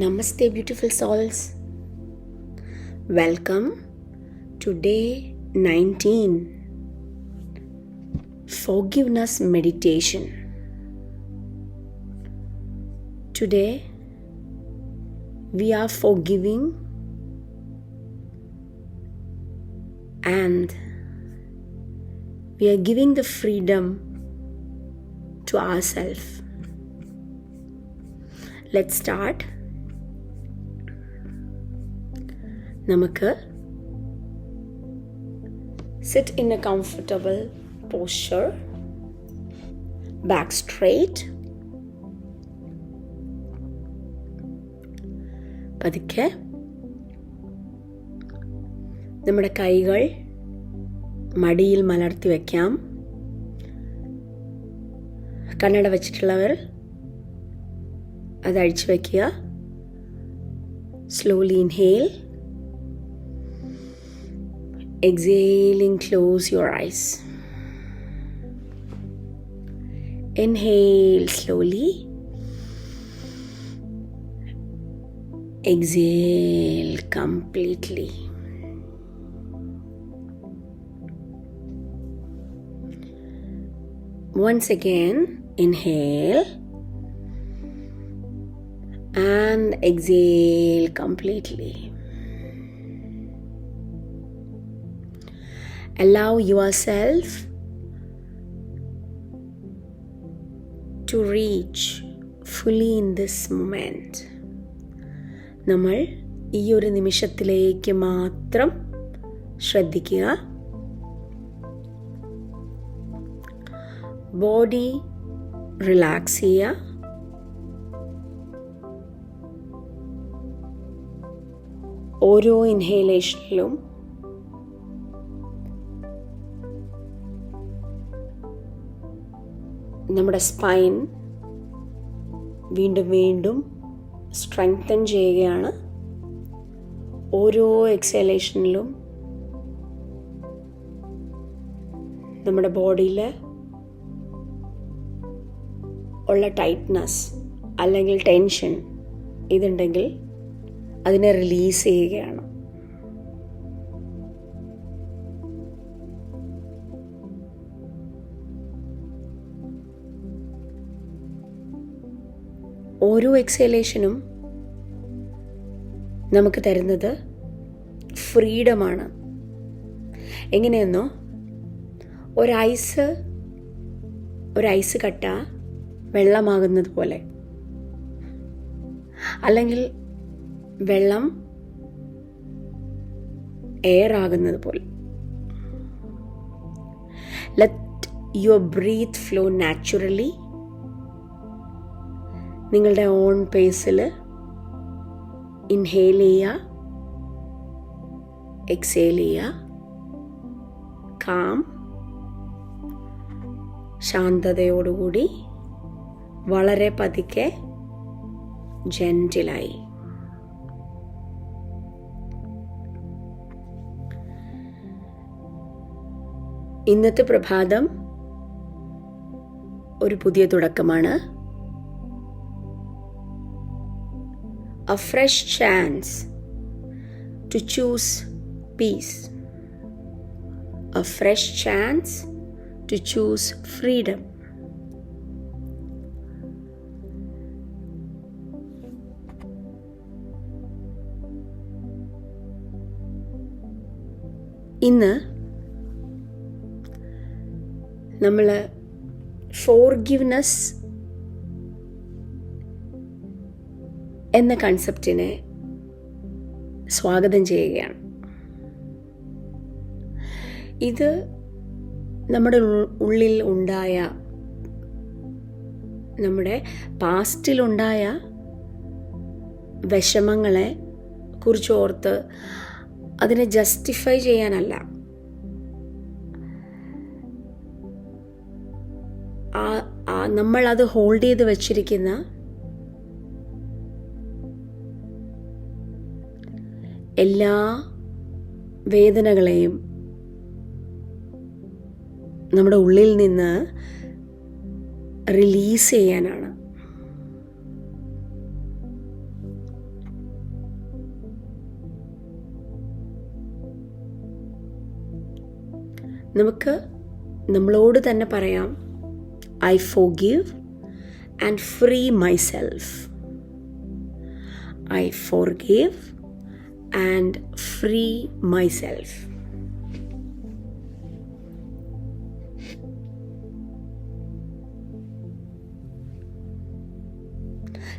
Namaste, beautiful souls. Welcome to day 19 Forgiveness Meditation. Today we are forgiving and we are giving the freedom to ourselves. Let's start. നമുക്ക് sit in a comfortable posture back straight പതുക്കെ നമ്മുടെ കൈകൾ മടിയിൽ മലർത്തി വയ്ക്കാം കണ്ണട വെച്ചിട്ടുള്ളവർ അത് അഴിച്ചു വയ്ക്കുക slowly inhale exhaling close your eyes. Inhale slowly. Exhale completely. Once again inhale. And exhale completely allow yourself to reach fully in this moment. നമ്മൾ ഈ ഒരു നിമിഷത്തിലേക്ക് മാത്രം ശ്രദ്ധിക്കുക. ബോഡി റിലാക്സ് ചെയ്യുക. ഓരോ ഇൻഹേലേഷനിലും നമ്മുടെ സ്പൈൻ വീണ്ടും വീണ്ടും സ്ട്രെങ്തൻ ചെയ്യുകയാണ്. ഓരോ എക്സലേഷനിലും നമ്മുടെ ബോഡിയിൽ ഉള്ള ടൈറ്റ്നസ് അല്ലെങ്കിൽ ടെൻഷൻ ഇതുണ്ടെങ്കിൽ അതിനെ റിലീസ് ചെയ്യുകയാണ്. ഓരോ എക്സലേഷനും നമുക്ക് തരുന്നത് ഫ്രീഡമാണ് എങ്ങനെയെന്നോ ഒരൈസ് ഒരൈസ് കട്ട വെള്ളമാകുന്നത് പോലെ. അല്ലെങ്കിൽ വെള്ളം എയർ ആകുന്നത് പോലെ. Let your breath flow naturally നിങ്ങളുടെ ഓൺ പേസിൽ ഇൻഹേൽ ചെയ്യുക എക്സേൽ ചെയ്യുക. കാം ശാന്തതയോടുകൂടി വളരെ പതുക്കെ ജെന്റിലായി ഇന്നത്തെ പ്രഭാതം ഒരു പുതിയ തുടക്കമാണ്. a fresh chance to choose peace, a fresh chance to choose freedom. ഇന്ന് നമ്മൾ ഫോർഗിവ്നെസ് എന്ന കൺസെപ്റ്റിനെ സ്വാഗതം ചെയ്യുകയാണ്. ഇത് നമ്മുടെ ഉള്ളിൽ ഉണ്ടായ നമ്മുടെ പാസ്റ്റിലുണ്ടായ വിഷമങ്ങളെ കുറിച്ച് ഓർത്ത് അതിനെ ജസ്റ്റിഫൈ ചെയ്യാനല്ല. നമ്മൾ അത് ഹോൾഡ് ചെയ്ത് വച്ചിരിക്കുന്ന എല്ലാ വേദനകളെയും നമ്മുടെ ഉള്ളിൽ നിന്ന് റിലീസ് ചെയ്യാനാണ്. നമുക്ക് നമ്മളോട് തന്നെ പറയാം I forgive and free myself I forgive free myself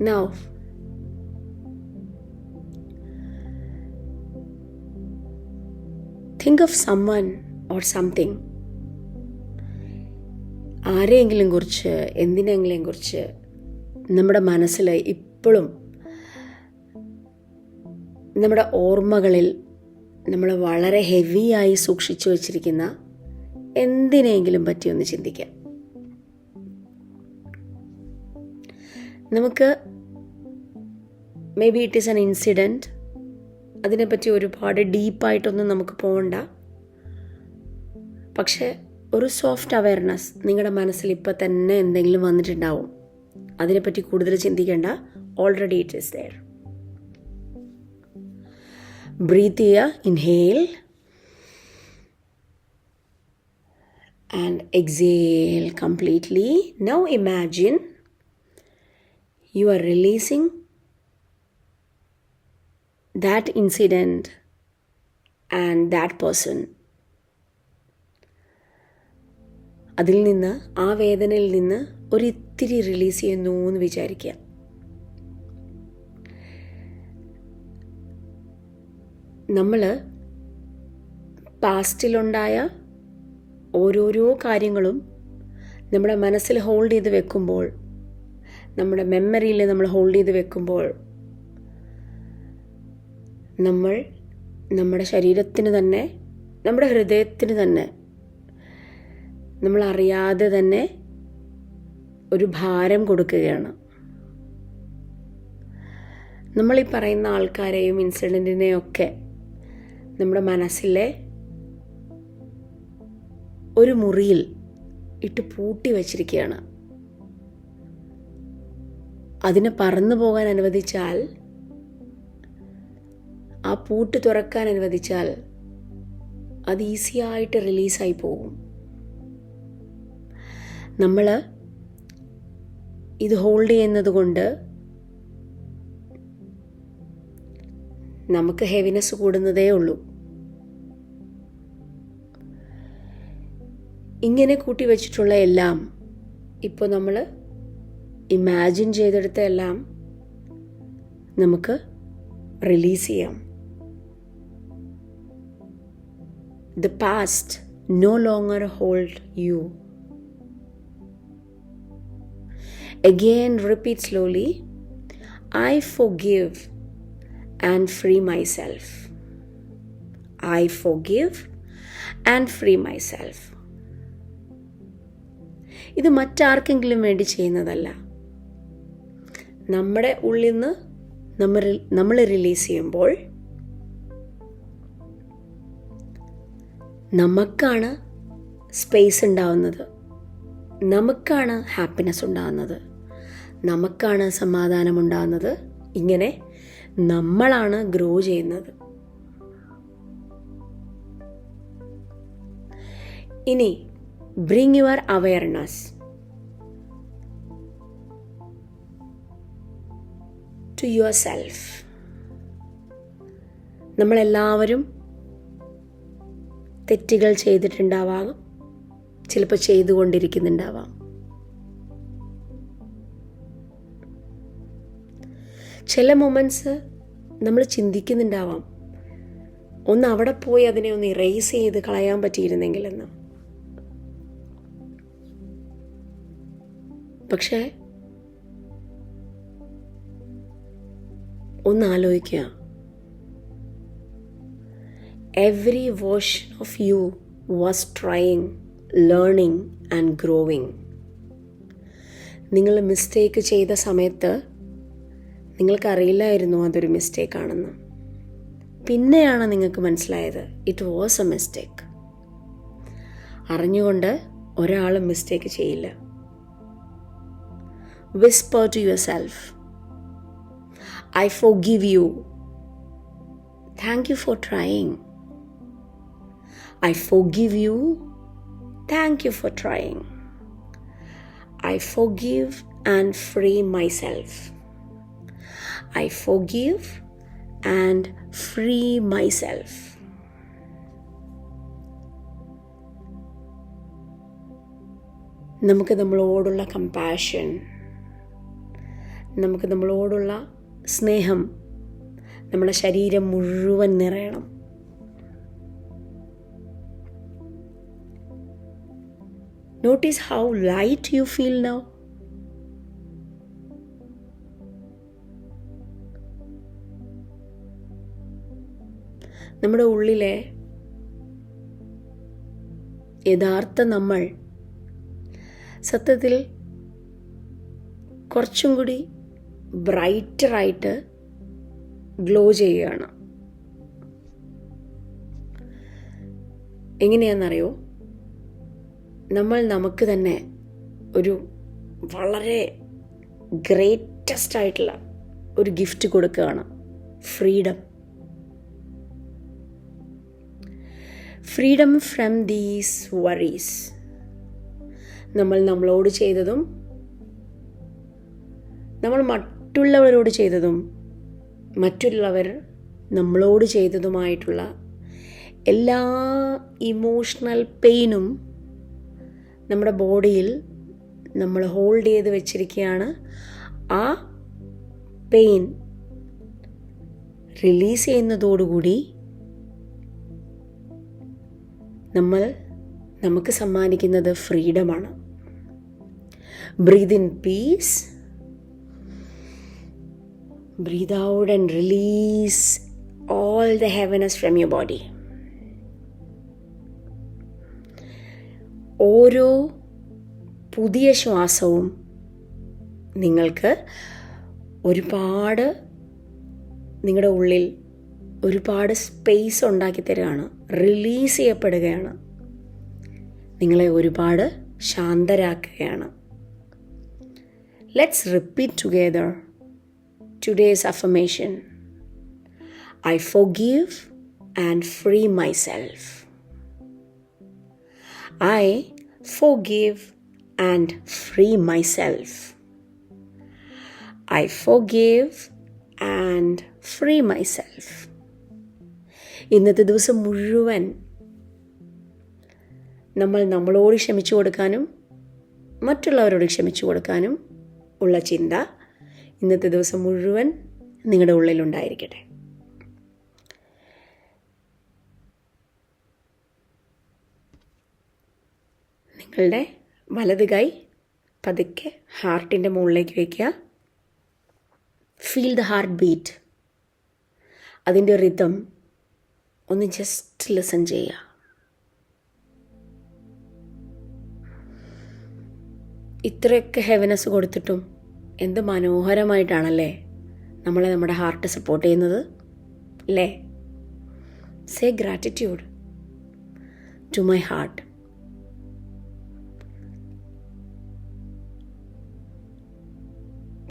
Now, think of someone or something. ആരെയെങ്കിലും കുറിച്ച് എന്തിനെങ്കിലും കുറിച്ച് നമ്മുടെ മനസ്സിൽ ഇപ്പോഴും നമ്മുടെ ഓർമ്മകളിൽ നമ്മൾ വളരെ ഹെവിയായി സൂക്ഷിച്ചു വച്ചിരിക്കുന്ന എന്തിനെങ്കിലും പറ്റി ഒന്ന് ചിന്തിക്കാം. നമുക്ക് maybe it is an incident അതിനെപ്പറ്റി ഒരുപാട് ഡീപ്പായിട്ടൊന്നും നമുക്ക് പോകണ്ട പക്ഷേ ഒരു സോഫ്റ്റ് അവയർനെസ് നിങ്ങളുടെ മനസ്സിൽ ഇപ്പം തന്നെ എന്തെങ്കിലും വന്നിട്ടുണ്ടാവും. അതിനെപ്പറ്റി കൂടുതൽ ചിന്തിക്കേണ്ട. Already it is there breath ചെയ്യുക inhale and exhale completely now imagine you are releasing that incident and that person. അതിൽ നിന്ന് ആ വേദനയിൽ നിന്ന് ഒരിത്തിരി റിലീസ് ചെയ്യുന്നു എന്ന് വിചാരിക്കുക. നമ്മൾ പാസ്റ്റിലുണ്ടായ ഓരോരോ കാര്യങ്ങളും നമ്മുടെ മനസ്സിൽ ഹോൾഡ് ചെയ്ത് വെക്കുമ്പോൾ നമ്മുടെ മെമ്മറിയിൽ നമ്മൾ ഹോൾഡ് ചെയ്ത് വെക്കുമ്പോൾ നമ്മൾ നമ്മുടെ ശരീരത്തിന് തന്നെ നമ്മുടെ ഹൃദയത്തിന് തന്നെ നമ്മൾ അറിയാതെ തന്നെ ഒരു ഭാരം കൊടുക്കുകയാണ്. നമ്മൾ ഈ പറയുന്ന ആൾക്കാരെയും ഇൻസിഡന്റിനെയും ഒക്കെ നമ്മുടെ മനസ്സിലെ ഒരു മുറിയിൽ ഇട്ട് പൂട്ടി വച്ചിരിക്കുകയാണ്. അതിനെ പറന്നു പോകാൻ അനുവദിച്ചാൽ ആ പൂട്ട് തുറക്കാൻ അനുവദിച്ചാൽ അത് ഈസിയായിട്ട് റിലീസായി പോകും. നമ്മൾ ഇത് ഹോൾഡ് ചെയ്യുന്നത് കൊണ്ട് നമുക്ക് ഹെവിനെസ് കൂടുന്നതേ ഉള്ളൂ. ഇങ്ങനെ കൂട്ടി വച്ചിട്ടുള്ള എല്ലാം ഇപ്പോൾ നമ്മൾ ഇമാജിൻ ചെയ്തെടുത്ത എല്ലാം നമുക്ക് റിലീസ് ചെയ്യാം the past no longer hold you Again, repeat slowly I forgive and free myself. I forgive and free myself. ഇത് മറ്റാർക്കെങ്കിലും വേണ്ടി ചെയ്യുന്നതല്ല. നമ്മുടെ ഉള്ളിൽ നിന്ന് നമ്മൾ നമ്മൾ റിലീസ് ചെയ്യുമ്പോൾ നമുക്കാണ് സ്പേസ് ഉണ്ടാവുന്നത്. നമുക്കാണ് ഹാപ്പിനെസ് ഉണ്ടാകുന്നത് നമുക്കാണ് സമാധാനം ഉണ്ടാകുന്നത് ഇങ്ങനെ നമ്മളാണ് ഗ്രോ ചെയ്യുന്നത്. ഇനി your awareness to yourself നമ്മളെല്ലാവരും തെറ്റുകൾ ചെയ്തിട്ടുണ്ടാവാം. ചിലപ്പോൾ ചെയ്തുകൊണ്ടിരിക്കുന്നുണ്ടാവാം. ചില മൊമെന്റ്സ് നമ്മൾ ചിന്തിക്കുന്നുണ്ടാവാം. ഒന്ന് അവിടെ പോയി അതിനെ ഒന്ന് ഇറേസ് ചെയ്ത് കളയാൻ പറ്റിയിരുന്നെങ്കിലെന്ന് പക്ഷേ ഒന്ന് ആലോചിക്കുക every version of you was trying learning and growing നിങ്ങൾ മിസ്റ്റേക്ക് ചെയ്ത സമയത്ത് നിങ്ങൾക്കറിയില്ലായിരുന്നു അതൊരു മിസ്റ്റേക്ക് ആണെന്ന്. പിന്നെയാണ് നിങ്ങൾക്ക് മനസ്സിലായത് ഇറ്റ് വാസ് എ മിസ്റ്റേക്ക് അറിഞ്ഞുകൊണ്ട് ഒരാളും മിസ്റ്റേക്ക് ചെയ്യില്ല. Whisper to yourself I forgive you thank you for trying I forgive you Thank you for trying. I forgive and free myself. I forgive and free myself. നമുക്ക് നമ്മളോടുള്ള compassion നമുക്ക് നമ്മളോടുള്ള സ്നേഹം നമ്മുടെ ശരീരം മുഴുവൻ നിറയണം. Notice how light you feel now നമ്മുടെ ഉള്ളിലെ യഥാർത്ഥ നമ്മൾ സത്യത്തിൽ കുറച്ചും കൂടി ബ്രൈറ്ററായിട്ട് ഗ്ലോ ചെയ്യുകയാണ്. എങ്ങനെയാണെന്നറിയോ? നമ്മൾ നമുക്ക് തന്നെ ഒരു വളരെ ഗ്രേറ്റസ്റ്റ് ആയിട്ടുള്ള ഒരു ഗിഫ്റ്റ് കൊടുക്കുകയാണ്. Freedom. Freedom from these worries. നമ്മൾ നമ്മളോട് ചെയ്തതും നമ്മൾ മറ്റുള്ളവരോട് ചെയ്തതും മറ്റുള്ളവർ നമ്മളോട് ചെയ്തതുമായിട്ടുള്ള എല്ലാ ഇമോഷണൽ പെയിനും നമ്മുടെ ബോഡിയിൽ നമ്മൾ ഹോൾഡ് ചെയ്ത് വെച്ചിരിക്കുകയാണ്. ആ പെയിൻ റിലീസ് ചെയ്യുന്നതോടുകൂടി നമ്മൾ നമുക്ക് സമ്മാനിക്കുന്നത് ഫ്രീഡമാണ് breathe in peace breathe out and release all the heaviness from your body. ഓരോ പുതിയ ശ്വാസവും നിങ്ങൾക്ക് ഒരുപാട് നിങ്ങളുടെ ഉള്ളിൽ ഒരുപാട് സ്പേസ് ഉണ്ടാക്കി തരികയാണ്. റിലീസ് ചെയ്യപ്പെടുകയാണ്. നിങ്ങളെ ഒരുപാട് ശാന്തരാക്കുകയാണ്. Let's repeat together today's affirmation I forgive and free myself. I forgive and free myself. I forgive and free myself. ഇന്നത്തെ ദിവസം മുഴുവൻ നമ്മൾ നമ്മളോട് ക്ഷമിച്ചു കൊടുക്കാനും മറ്റുള്ളവരോട് ക്ഷമിച്ചു കൊടുക്കാനും ഉള്ള ചിന്ത ഇന്നത്തെ ദിവസം മുഴുവൻ നിങ്ങളുടെ ഉള്ളിലുണ്ടായിരിക്കട്ടെ നിങ്ങളുടെ വലത് കൈ പതുക്കെ ഹാർട്ടിന്റെ മുകളിലേക്ക് വയ്ക്കുക ഫീൽ ദ ഹാർട്ട് ബീറ്റ് അതിന്റെ റിതം ഒന്ന് ജസ്റ്റ് ലിസൺ ചെയ്യുക. ഇത്രയൊക്കെ ഹെവനസ് കൊടുത്തിട്ടും എന്ത് മനോഹരമായിട്ടാണല്ലേ നമ്മളെ നമ്മുടെ ഹാർട്ട് സപ്പോർട്ട് ചെയ്യുന്നത് അല്ലേ say gratitude to my heart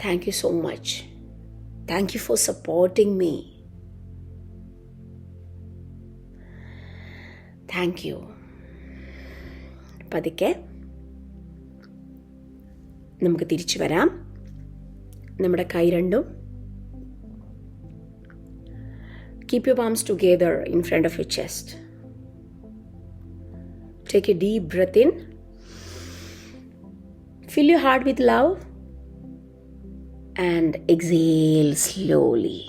thank you so much thank you for supporting me thank you പതുക്കെ നമുക്ക് തിരിച്ചു വരാം. നമ്മുടെ കൈ രണ്ടും. Keep you palms together in front of you chest take a deep breath in fill you heart with love and exhale slowly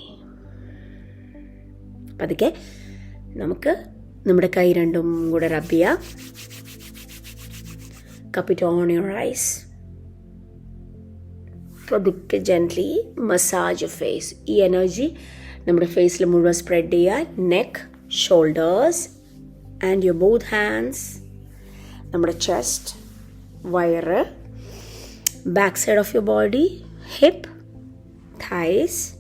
പതുക്കെ നമുക്ക് നമ്മുടെ കൈ രണ്ടും കൂടെ റബ് ചെയ്യാം. ഓൺ യുവർ ഐസ് പതുക്കെ ജെന്റ്ലി മസാജ് ഫേസ് ഈ എനർജി നമ്മുടെ ഫേസിൽ മുഴുവൻ സ്പ്രെഡ് ചെയ്യുക neck shoulders and your both hands നമ്മുടെ ചെസ്റ്റ് വയറ് back side of your body hip thighs,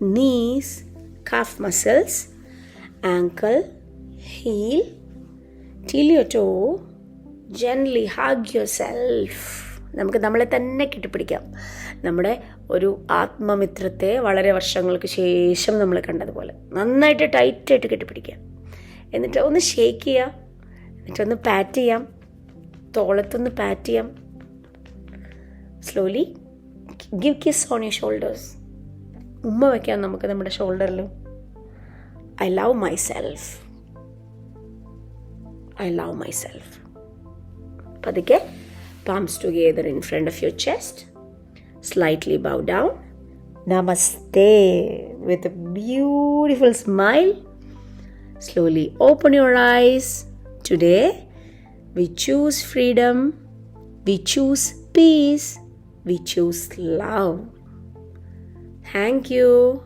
knees, calf muscles, ankle, heel, till your toe. Gently hug yourself. നമുക്ക് നമ്മളെ തന്നെ കെട്ടിപ്പിടിക്കാം. നമ്മുടെ ഒരു ആത്മമിത്രത്തെ വളരെ വർഷങ്ങൾക്ക് ശേഷം നമ്മൾ കണ്ടതുപോലെ നന്നായിട്ട് ടൈറ്റായിട്ട് കെട്ടിപ്പിടിക്കാം. എന്നിട്ട് ഒന്ന് ഷേക്ക് ചെയ്യാം. എന്നിട്ടൊന്ന് പാറ്റ് ചെയ്യാം. തോളത്തൊന്ന് പാറ്റ് ചെയ്യാം. Slowly give kiss on your shoulders ഉമ്മ വയ്ക്കാം നമുക്ക് നമ്മുടെ ഷോൾഡറിൽ I love myself I love myself പതുക്കെ palms together in front of your chest. Slightly bow down. Namaste with a beautiful smile. Slowly open your eyes. Today, we choose freedom, we choose peace, we choose love. Thank you.